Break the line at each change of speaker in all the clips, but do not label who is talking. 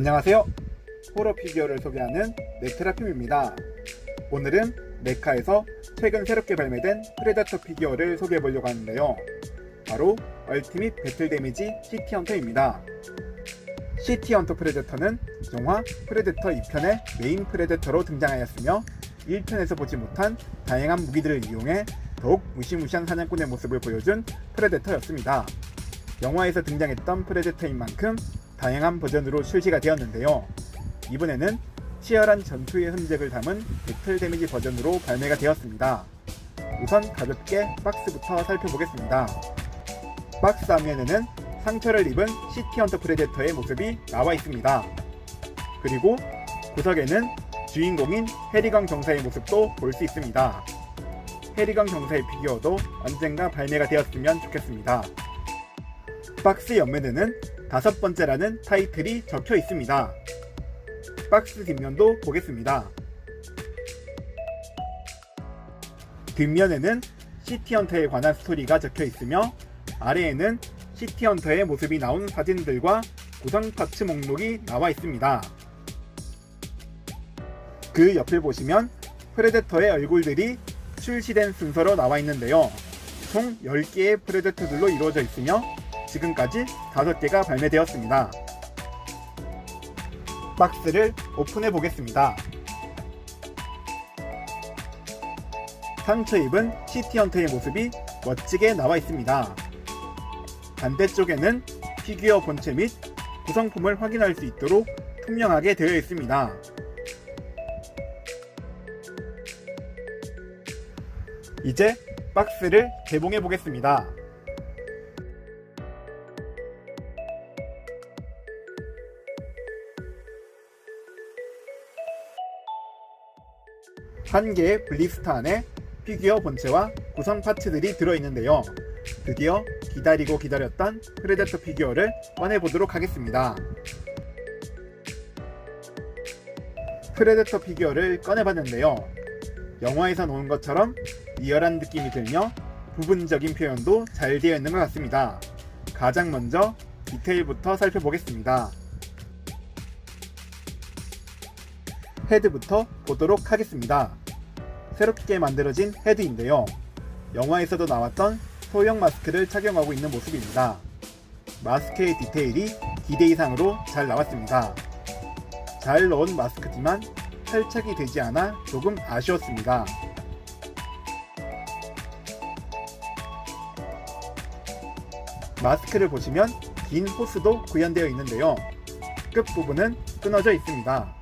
안녕하세요. 호러 피규어를 소개하는 네트라핌입니다. 오늘은 네카에서 최근 새롭게 발매된 프레다터 피규어를 소개해 보려고 하는데요. 바로 얼티밋 배틀 데미지 시티 헌터입니다. 시티 헌터 프레데터는 영화 프레데터 2편의 메인 프레데터로 등장하였으며 1편에서 보지 못한 다양한 무기들을 이용해 더욱 무시무시한 사냥꾼의 모습을 보여준 프레데터였습니다. 영화에서 등장했던 프레데터인 만큼 다양한 버전으로 출시가 되었는데요. 이번에는 치열한 전투의 흔적을 담은 배틀 데미지 버전으로 발매가 되었습니다. 우선 가볍게 박스부터 살펴보겠습니다. 박스 앞면에는 상처를 입은 시티 헌터 프레데터의 모습이 나와 있습니다. 그리고 구석에는 주인공인 해리강 경사의 모습도 볼 수 있습니다. 해리강 경사의 피규어도 언젠가 발매가 되었으면 좋겠습니다. 박스 옆면에는 다섯 번째라는 타이틀이 적혀 있습니다. 박스 뒷면도 보겠습니다. 뒷면에는 시티헌터에 관한 스토리가 적혀 있으며 아래에는 시티헌터의 모습이 나온 사진들과 구성 파츠 목록이 나와 있습니다. 그 옆을 보시면 프레데터의 얼굴들이 출시된 순서로 나와 있는데요. 총 10개의 프레데터들로 이루어져 있으며 지금까지 5개가 발매되었습니다. 박스를 오픈해 보겠습니다. 상처 입은 시티헌터의 모습이 멋지게 나와 있습니다. 반대쪽에는 피규어 본체 및 구성품을 확인할 수 있도록 투명하게 되어 있습니다. 이제 박스를 개봉해 보겠습니다. 한 개의 블리스터 안에 피규어 본체와 구성 파츠들이 들어있는데요. 드디어 기다리고 기다렸던 프레데터 피규어를 꺼내보도록 하겠습니다. 프레데터 피규어를 꺼내봤는데요. 영화에서 나온 것처럼 리얼한 느낌이 들며 부분적인 표현도 잘 되어 있는 것 같습니다. 가장 먼저 디테일부터 살펴보겠습니다. 헤드부터 보도록 하겠습니다. 새롭게 만들어진 헤드인데요. 영화에서도 나왔던 소형 마스크를 착용하고 있는 모습입니다. 마스크의 디테일이 기대 이상으로 잘 나왔습니다. 잘 넣은 마스크지만 탈착이 되지 않아 조금 아쉬웠습니다. 마스크를 보시면 긴 호스도 구현되어 있는데요. 끝부분은 끊어져 있습니다.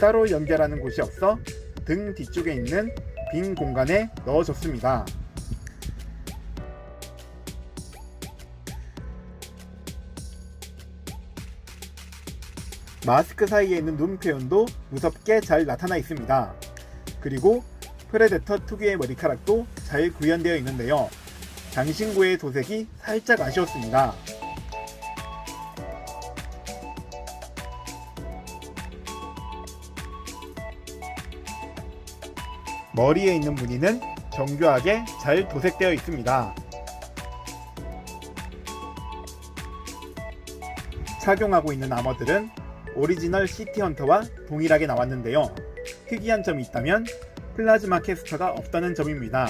따로 연결하는 곳이 없어 등 뒤쪽에 있는 빈 공간에 넣어줬습니다. 마스크 사이에 있는 눈 표현도 무섭게 잘 나타나 있습니다. 그리고 프레데터 특유의 머리카락도 잘 구현되어 있는데요. 장신구의 도색이 살짝 아쉬웠습니다. 머리에 있는 무늬는 정교하게 잘 도색되어 있습니다. 착용하고 있는 아머들은 오리지널 시티헌터와 동일하게 나왔는데요. 특이한 점이 있다면 플라즈마 캐스터가 없다는 점입니다.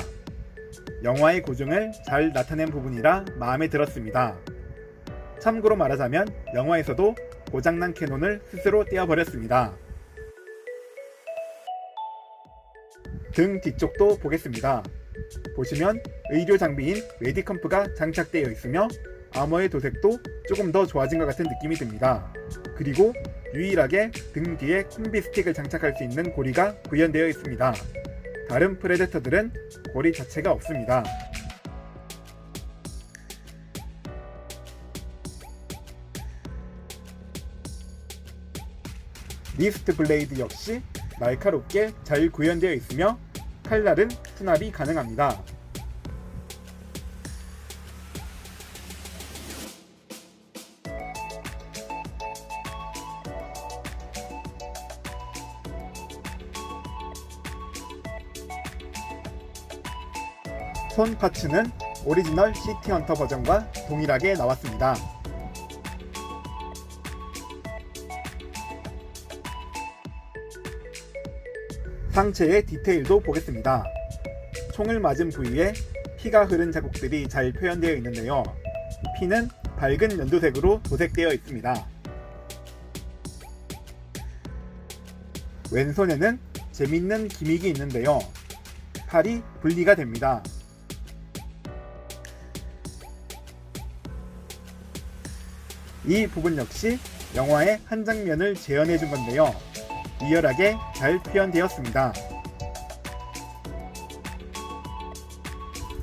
영화의 고증을 잘 나타낸 부분이라 마음에 들었습니다. 참고로 말하자면 영화에서도 고장난 캐논을 스스로 떼어버렸습니다. 등 뒤쪽도 보겠습니다. 보시면 의료 장비인 메디컴프가 장착되어 있으며 아머의 도색도 조금 더 좋아진 것 같은 느낌이 듭니다. 그리고 유일하게 등 뒤에 콤비 스틱을 장착할 수 있는 고리가 구현되어 있습니다. 다른 프레데터들은 고리 자체가 없습니다. 리스트 블레이드 역시 날카롭게 잘 구현되어 있으며 칼날은 수납이 가능합니다. 손 파츠는 오리지널 시티헌터 버전과 동일하게 나왔습니다. 상체의 디테일도 보겠습니다. 총을 맞은 부위에 피가 흐른 자국들이 잘 표현되어 있는데요. 피는 밝은 연두색으로 도색되어 있습니다. 왼손에는 재밌는 기믹이 있는데요. 팔이 분리가 됩니다. 이 부분 역시 영화의 한 장면을 재현해 준 건데요. 리얼하게 잘 표현되었습니다.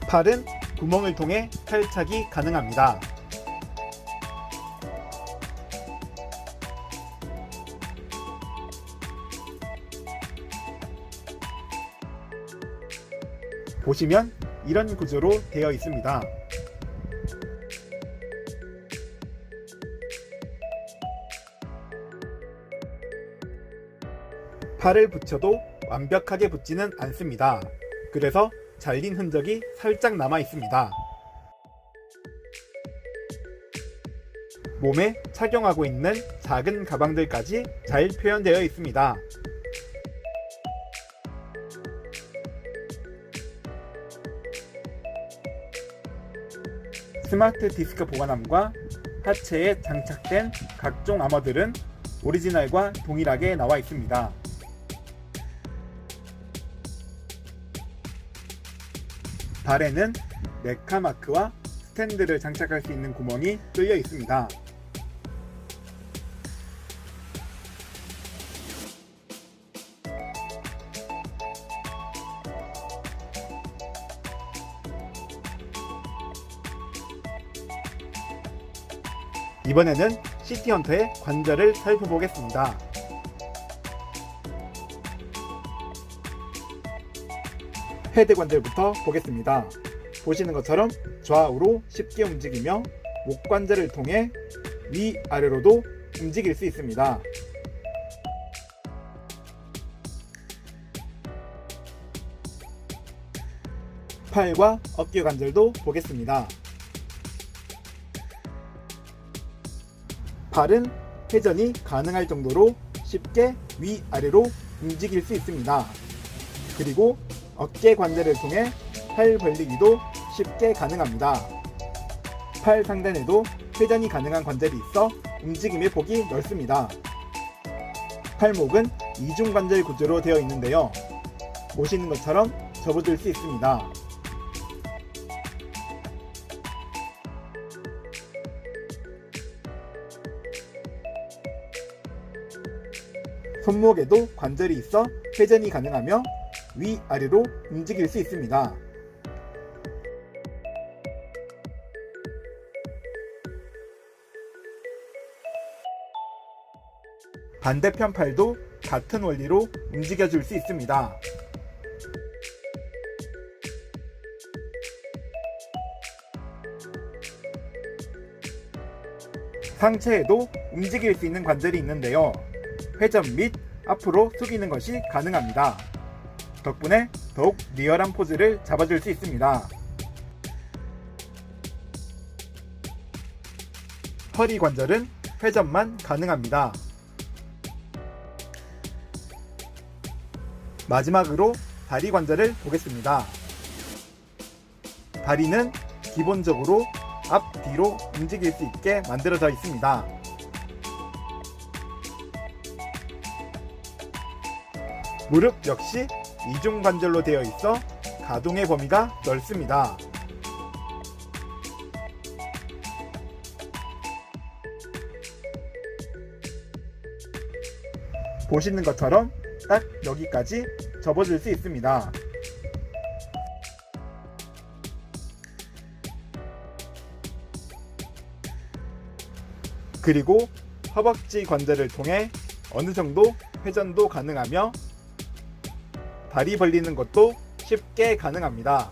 팔은 구멍을 통해 탈착이 가능합니다. 보시면 이런 구조로 되어 있습니다. 팔을 붙여도 완벽하게 붙지는 않습니다. 그래서 잘린 흔적이 살짝 남아 있습니다. 몸에 착용하고 있는 작은 가방들까지 잘 표현되어 있습니다. 스마트 디스크 보관함과 하체에 장착된 각종 아머들은 오리지널과 동일하게 나와 있습니다. 발에는 네카 마크와 스탠드를 장착할 수 있는 구멍이 뚫려 있습니다. 이번에는 시티헌터의 관절을 살펴보겠습니다. 헤드 관절부터 보겠습니다. 보시는 것처럼 좌우로 쉽게 움직이며 목 관절을 통해 위아래로도 움직일 수 있습니다. 팔과 어깨 관절도 보겠습니다. 발은 회전이 가능할 정도로 쉽게 위아래로 움직일 수 있습니다. 그리고 어깨 관절을 통해 팔 벌리기도 쉽게 가능합니다. 팔 상단에도 회전이 가능한 관절이 있어 움직임의 폭이 넓습니다. 팔목은 이중 관절 구조로 되어 있는데요. 보시는 것처럼 접어줄 수 있습니다. 손목에도 관절이 있어 회전이 가능하며 위아래로 움직일 수 있습니다. 반대편 팔도 같은 원리로 움직여 줄 수 있습니다. 상체에도 움직일 수 있는 관절이 있는데요. 회전 및 앞으로 숙이는 것이 가능합니다. 덕분에 더욱 리얼한 포즈를 잡아줄 수 있습니다. 허리 관절은 회전만 가능합니다. 마지막으로 다리 관절을 보겠습니다. 다리는 기본적으로 앞 뒤로 움직일 수 있게 만들어져 있습니다. 무릎 역시 이중 관절로 되어 있어 가동의 범위가 넓습니다. 보시는 것처럼 딱 여기까지 접어줄 수 있습니다. 그리고 허벅지 관절을 통해 어느 정도 회전도 가능하며 다리 벌리는 것도 쉽게 가능합니다.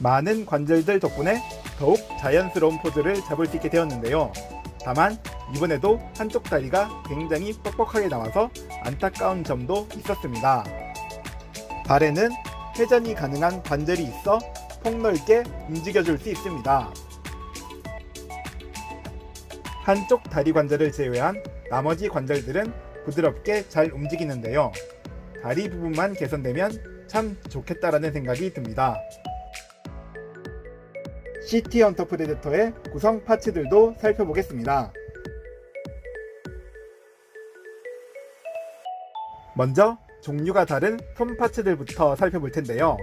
많은 관절들 덕분에 더욱 자연스러운 포즈를 잡을 수 있게 되었는데요. 다만 이번에도 한쪽 다리가 굉장히 뻑뻑하게 나와서 안타까운 점도 있었습니다. 발에는 회전이 가능한 관절이 있어 폭넓게 움직여줄 수 있습니다. 한쪽 다리 관절을 제외한 나머지 관절들은 부드럽게 잘 움직이는데요. 다리 부분만 개선되면 참 좋겠다라는 생각이 듭니다. 시티 헌터 프레데터의 구성 파츠들도 살펴보겠습니다. 먼저 종류가 다른 손 파츠들부터 살펴볼 텐데요.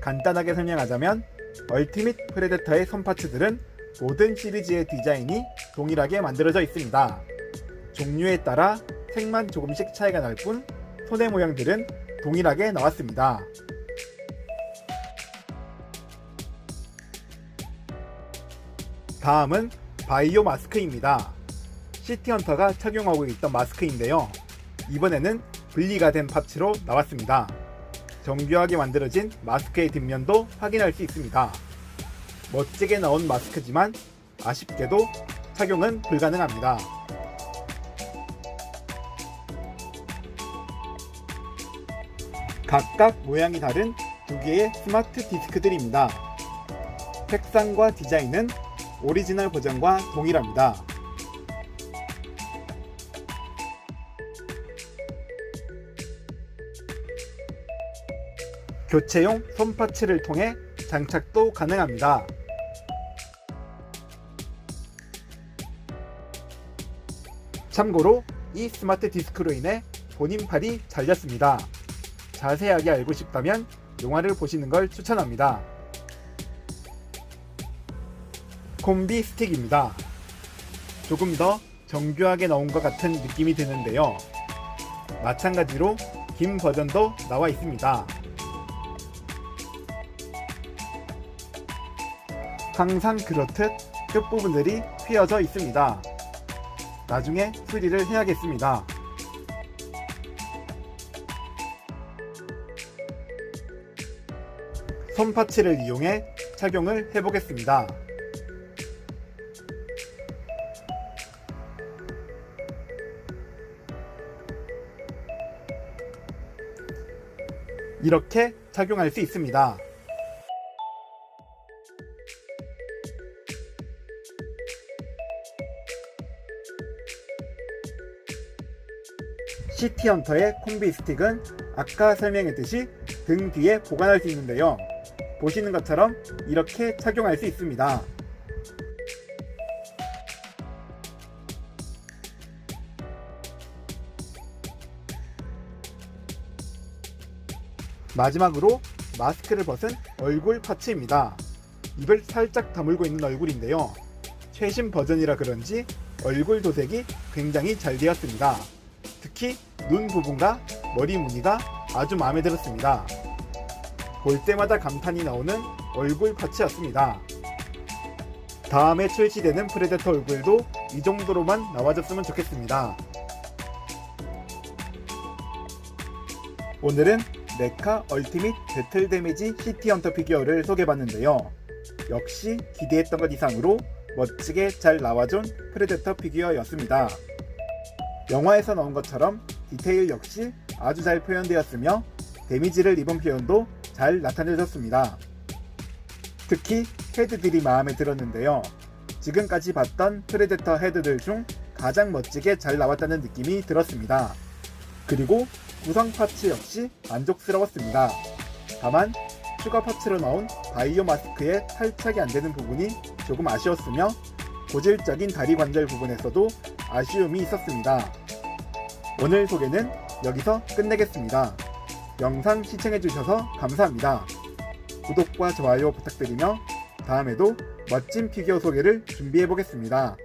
간단하게 설명하자면 얼티밋 프레데터의 손 파츠들은 모든 시리즈의 디자인이 동일하게 만들어져 있습니다. 종류에 따라 색만 조금씩 차이가 날 뿐 손의 모양들은 동일하게 나왔습니다. 다음은 바이오 마스크입니다. 시티헌터가 착용하고 있던 마스크인데요. 이번에는 분리가 된 파츠로 나왔습니다. 정교하게 만들어진 마스크의 뒷면도 확인할 수 있습니다. 멋지게 나온 마스크지만 아쉽게도 착용은 불가능합니다. 각각 모양이 다른 두 개의 스마트 디스크들입니다. 색상과 디자인은 오리지널 버전과 동일합니다. 교체용 손 파츠를 통해 장착도 가능합니다. 참고로 이 스마트 디스크로 인해 본인 팔이 잘렸습니다. 자세하게 알고 싶다면 영화를 보시는 걸 추천합니다. 콤비 스틱입니다. 조금 더 정교하게 나온 것 같은 느낌이 드는데요. 마찬가지로 긴 버전도 나와 있습니다. 항상 그렇듯 끝부분들이 휘어져 있습니다. 나중에 수리를 해야겠습니다. 손 파츠를 이용해 착용을 해보겠습니다. 이렇게 착용할 수 있습니다. 시티헌터의 콤비 스틱은 아까 설명했듯이 등 뒤에 보관할 수 있는데요. 보시는 것처럼 이렇게 착용할 수 있습니다. 마지막으로 마스크를 벗은 얼굴 파츠입니다. 입을 살짝 다물고 있는 얼굴인데요. 최신 버전이라 그런지 얼굴 도색이 굉장히 잘 되었습니다. 특히 눈 부분과 머리 무늬가 아주 마음에 들었습니다. 볼 때마다 감탄이 나오는 얼굴 파츠였습니다. 다음에 출시되는 프레데터 얼굴도 이 정도로만 나와줬으면 좋겠습니다. 오늘은 메카 얼티밋 배틀 데미지 시티 헌터 피규어를 소개해봤는데요. 역시 기대했던 것 이상으로 멋지게 잘 나와준 프레데터 피규어였습니다. 영화에서 나온 것처럼 디테일 역시 아주 잘 표현되었으며 데미지를 입은 표현도 잘 나타내졌습니다. 특히 헤드들이 마음에 들었는데요. 지금까지 봤던 프레데터 헤드들 중 가장 멋지게 잘 나왔다는 느낌이 들었습니다. 그리고 구성 파츠 역시 만족스러웠습니다. 다만 추가 파츠로 나온 바이오 마스크에 탈착이 안 되는 부분이 조금 아쉬웠으며 고질적인 다리 관절 부분에서도 아쉬움이 있었습니다. 오늘 소개는 여기서 끝내겠습니다. 영상 시청해주셔서 감사합니다. 구독과 좋아요 부탁드리며 다음에도 멋진 피규어 소개를 준비해보겠습니다.